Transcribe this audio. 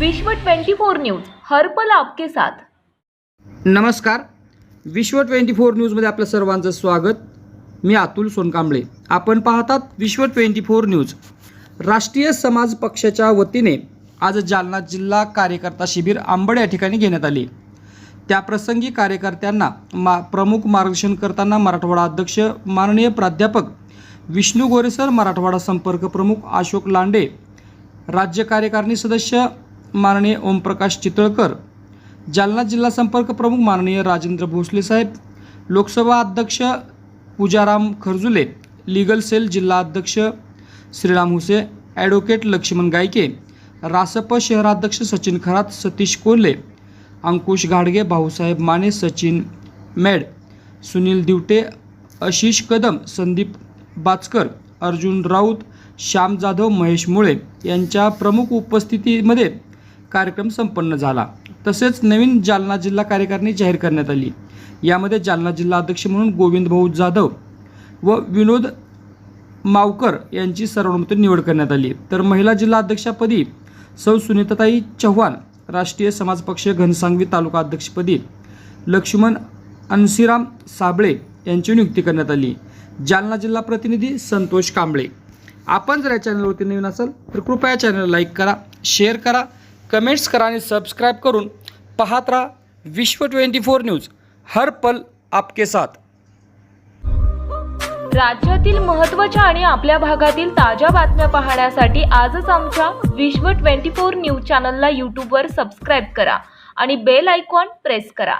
विश्व 24 न्यूज हरपल आपके साथ. नमस्कार. विश्व ट्वेंटी फोर न्यूजमध्ये आपलं सर्वांचं स्वागत. मी अतुल सोनकांबळे. आपण पाहतात विश्व ट्वेंटी फोर न्यूज. राष्ट्रीय समाज पक्षाच्या वतीने आज जालना जिल्हा कार्यकर्ता शिबिर आंबड या ठिकाणी घेण्यात आले. त्याप्रसंगी कार्यकर्त्यांना मा प्रमुख मार्गदर्शन करताना मराठवाडा अध्यक्ष माननीय प्राध्यापक विष्णू गोरेसर मराठवाडा संपर्क प्रमुख अशोक लांडे राज्य कार्यकारिणी सदस्य माननीय ओमप्रकाश चितळकर जालना जिल्हा संपर्क प्रमुख माननीय राजेंद्र भोसले साहेब लोकसभा अध्यक्ष पूजाराम खरजुले लीगल सेल जिल्हा अध्यक्ष श्रीराम हुसे ॲडव्होकेट लक्ष्मण गायके रासप शहराध्यक्ष सचिन खरात सतीश कोल्हे अंकुश घाडगे भाऊसाहेब माने सचिन मेड सुनील दिवटे आशिष कदम संदीप बाचकर अर्जुन राऊत श्याम जाधव महेश मुळे यांच्या प्रमुख उपस्थितीमध्ये कार्यक्रम संपन्न झाला. तसेच नवीन जालना जिल्हा कार्यकारिणी जाहीर करण्यात आली. यामध्ये जालना जिल्हा अध्यक्ष म्हणून गोविंद भाऊ जाधव व विनोद मावकर यांची सर्वानुमते निवड करण्यात आली. तर महिला जिल्हा अध्यक्षपदी सौ सुनीताताई चव्हाण राष्ट्रीय समाज पक्ष घनसांगवी तालुका अध्यक्षपदी लक्ष्मण अन्सीराम साबळे यांची नियुक्ती करण्यात आली. जालना जिल्हा प्रतिनिधी संतोष कांबळे. आपण जर या चॅनलवरती नवीन असाल तर कृपया चॅनलला लाईक करा शेअर करा कमेंट्स करा आणि सबस्क्राईब करून पाहत राहा विश्व ट्वेंटी फोर न्यूज. हर पल आपके साथ. राज्यातील महत्त्वाच्या आणि आपल्या भागातील ताज्या बातम्या पाहण्यासाठी आजच आमच्या विश्व 24 न्यूज चॅनलला यूट्यूबवर सबस्क्राईब करा आणि बेल आयकॉन प्रेस करा.